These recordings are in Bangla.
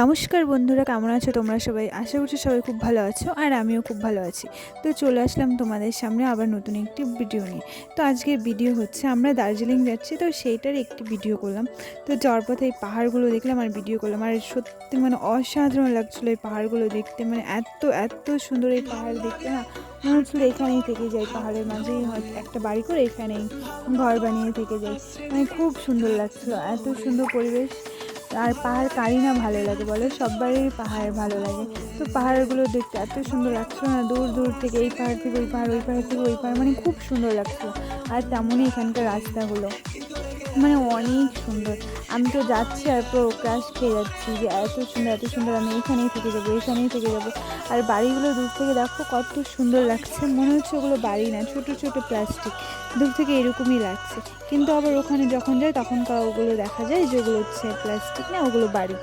নমস্কার বন্ধুরা, কেমন আছো তোমরা সবাই? আশা করছি সবাই খুব ভালো আছো আর আমিও খুব ভালো আছি। তো চলে আসলাম তোমাদের সামনে আবার নতুন একটি ভিডিও নিয়ে। তো আজকের ভিডিও হচ্ছে আমরা দার্জিলিং যাচ্ছি, তো সেইটার একটি ভিডিও করলাম। তো যাওয়ার পথে এই পাহাড়গুলো দেখলাম আর ভিডিও করলাম। আর সত্যি মানে অসাধারণ লাগছিল এই পাহাড়গুলো দেখতে। মানে এত এত সুন্দর এই পাহাড় দেখতে, না? মনে হচ্ছিল এখানেই থেকে যাই, পাহাড়ের মাঝেই হয়তো একটা বাড়ি করে এখানেই ঘর বানিয়ে থেকে যাই। মানে খুব সুন্দর লাগছিল, এত সুন্দর পরিবেশ। আর পাহাড় কারই না ভালো লাগে বলে? সববারই পাহাড় ভালো লাগে। তো পাহাড়গুলো দেখতে এত সুন্দর লাগছিল না? দূর দূর থেকে এই পাহাড় থেকে ওই পাহাড় ওই পাহাড় থেকে ওই পাহাড় মানে খুব সুন্দর লাগছিল আর তেমনই এখানকার রাস্তাগুলো। মানে অনেক সুন্দর। আমি তো যাচ্ছি আর পুরো ক্রাশ খেয়ে যাচ্ছি যে এত সুন্দর এত সুন্দর, আমি এখানেই থেকে যাব এখানেই থেকে যাব। আর বাড়িগুলো দূর থেকে দেখো কত সুন্দর লাগছে। মনে হচ্ছে ওগুলো বাড়ি না, ছোট ছোট প্লাস্টিক দূর থেকে এরকমই লাগছে। কিন্তু আবার ওখানে যখন যাই তখন ওগুলো দেখা যায় যে ওগুলো হচ্ছে প্লাস্টিক না, ওগুলো বাড়ি।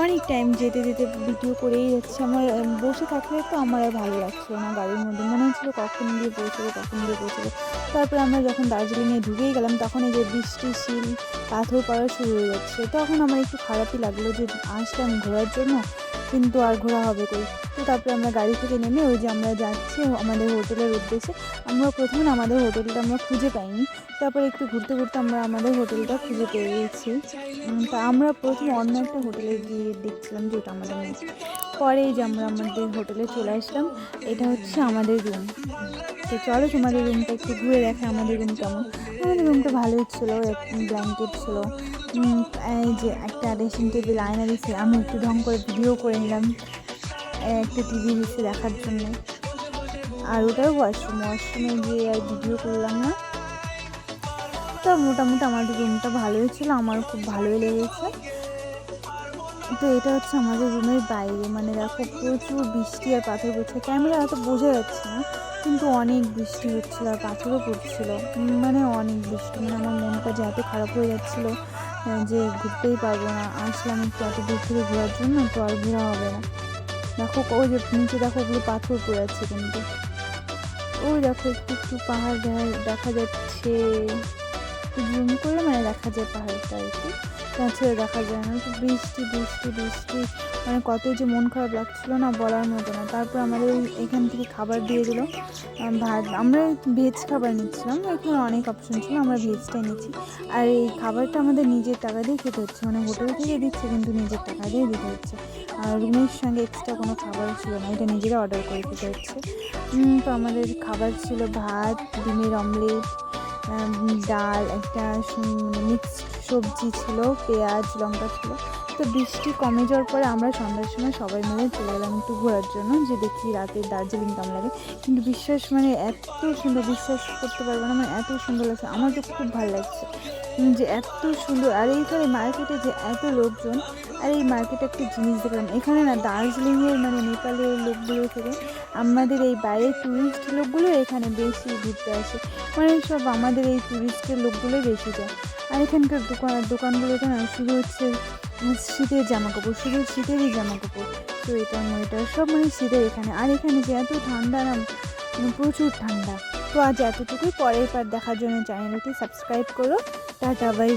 অনেক টাইম যেতে যেতে ভিডিও করেই যাচ্ছে। আমার বসে থাকলে তো আমার আর ভালো লাগছিল না, গাড়ির মধ্যে। মনে হচ্ছিল কখন গিয়ে পৌঁছবো, কখন গিয়ে পৌঁছবে। তারপরে আমরা যখন দার্জিলিংয়ে ঢুকেই গেলাম, তখন এই যে বৃষ্টি, শিল, পাথর পড়া শুরু হয়ে যাচ্ছে। তখন আমার একটু খারাপই লাগল যে আসলাম ঘোরার জন্য, কিন্তু আর ঘোরা হবে কই? তো তারপরে আমরা গাড়ি থেকে নেমে ওই যে আমরা যাচ্ছি আমাদের হোটেলের উদ্দেশ্যে। আমরা প্রথমে আমাদের হোটেলটা আমরা খুঁজে পাইনি। তারপর একটু ঘুরতে ঘুরতে আমরা আমাদের হোটেলটা খুঁজে পেয়ে গেছি তা আমরা প্রথমে অন্য একটা হোটেলে গিয়ে দেখছিলাম যে এটা আমাদের নেই। পরে যে আমরা আমাদের হোটেলে চলে আসলাম, এটা হচ্ছে আমাদের রুম তো চলো তোমাদের রুমটা একটু ঘুরে দেখে আমাদের রুম কেমন। আমাদের রুমটা ভালোই ছিল ব্ল্যাঙ্কেট ছিল। এই যে একটা ড্রেসিং টেবিল আয়না দিচ্ছে আমি একটু ঢং করে ভিডিও করে নিলাম, একটা টিভি দিচ্ছে দেখার জন্য। আর ওটাও ওয়াশরুম ওয়াশরুমে গিয়ে আর ভিডিও করলাম না। তো মোটামুটি আমাদের রুমটা ভালোই ছিল, আমার খুব ভালোই লেগেছে। তো এটা হচ্ছে আমাদের রুমের বাইরে মানে দেখো প্রচুর বৃষ্টি আর পাথর পড়ছে। ক্যামেরা অত বোঝা যাচ্ছে না, কিন্তু অনেক বৃষ্টি হচ্ছিল আর পাথরও পড়ছিল। মানে অনেক বৃষ্টি মানে আমার মনটা যে এত খারাপ হয়ে যাচ্ছিল যে ঘুরতেই পারব না। আসলাম একটু এত দূর থেকে ঘোরার জন্য, তো আর ঘোরা হবে না। দেখো, ওই যে নিচে দেখো ওগুলো পাথর পড়ে যাচ্ছে কিন্তু। ওই দেখো একটু একটু পাহাড় দেখা- যাচ্ছে। একটু জুম করলে মানে দেখা যায় পাহাড়টা আর কি। তাছাড়া দেখা যায় না। তো বৃষ্টি বৃষ্টি বৃষ্টি। মানে কত যে মন খারাপ লাগছিল না বলার মতো না। তারপর আমাদের এখান থেকে খাবার দিয়ে দিল। ভাত। আমরা ভেজ খাবার নিচ্ছিলাম। এখানে অনেক অপশন ছিল। আমরা ভেজটাই নিচ্ছি। আর এই খাবারটা আমাদের নিজের টাকা দিয়ে খেতে হচ্ছে। মানে হোটেল থেকে দিচ্ছে, কিন্তু নিজের টাকা দিয়ে দিতে হচ্ছে। আর রুমের সঙ্গে এক্সট্রা কোনো খাবার ছিল না। এটা নিজেরা অর্ডার করে খেতে হচ্ছে। তো আমাদের খাবার ছিল ভাত, ডিমের অমলেট ডাল একটা মিক্সড সবজি ছিল পেঁয়াজ লঙ্কা ছিল। তো বৃষ্টি কমে যাওয়ার পরে আমরা সন্ধ্যার সময় সবাই মিলে চলে গেলাম একটু ঘোরার জন্য, যে দেখি রাতে দার্জিলিং কেমন লাগে। কিন্তু বিশ্বাস মানে এত সুন্দর, বিশ্বাস করতে পারব না মানে এত সুন্দর লাগছে, আমার তো খুব ভালো লাগছে। যে এত সুন্দর, আর এইখানে মার্কেটে যে এত লোকজন, আর এই মার্কেটে একটা জিনিস দেখলাম, এখানে না দার্জিলিংয়ের মানে নেপালের লোকগুলো থেকে আমাদের এই বাইরের ট্যুরিস্ট লোকগুলো এখানে বেশি ঘুরতে আসে। মানে সব আমাদের এই ট্যুরিস্টের লোকগুলোই বেশি যায়। আর এখানকার দোকান, দোকানগুলোতে না শুধু হচ্ছে শীতের জামা কাপড় শুধু শীতেরই জামা কাপড় সোয়েটার মোয়েটার সব মানে শীতের এখানে। আর এখানে যে এত ঠান্ডা না মানে প্রচুর ঠান্ডা। তো আজ এতটুকুই। পরের পার দেখার জন্য চ্যানেলটি সাবস্ক্রাইব করো। Tata bye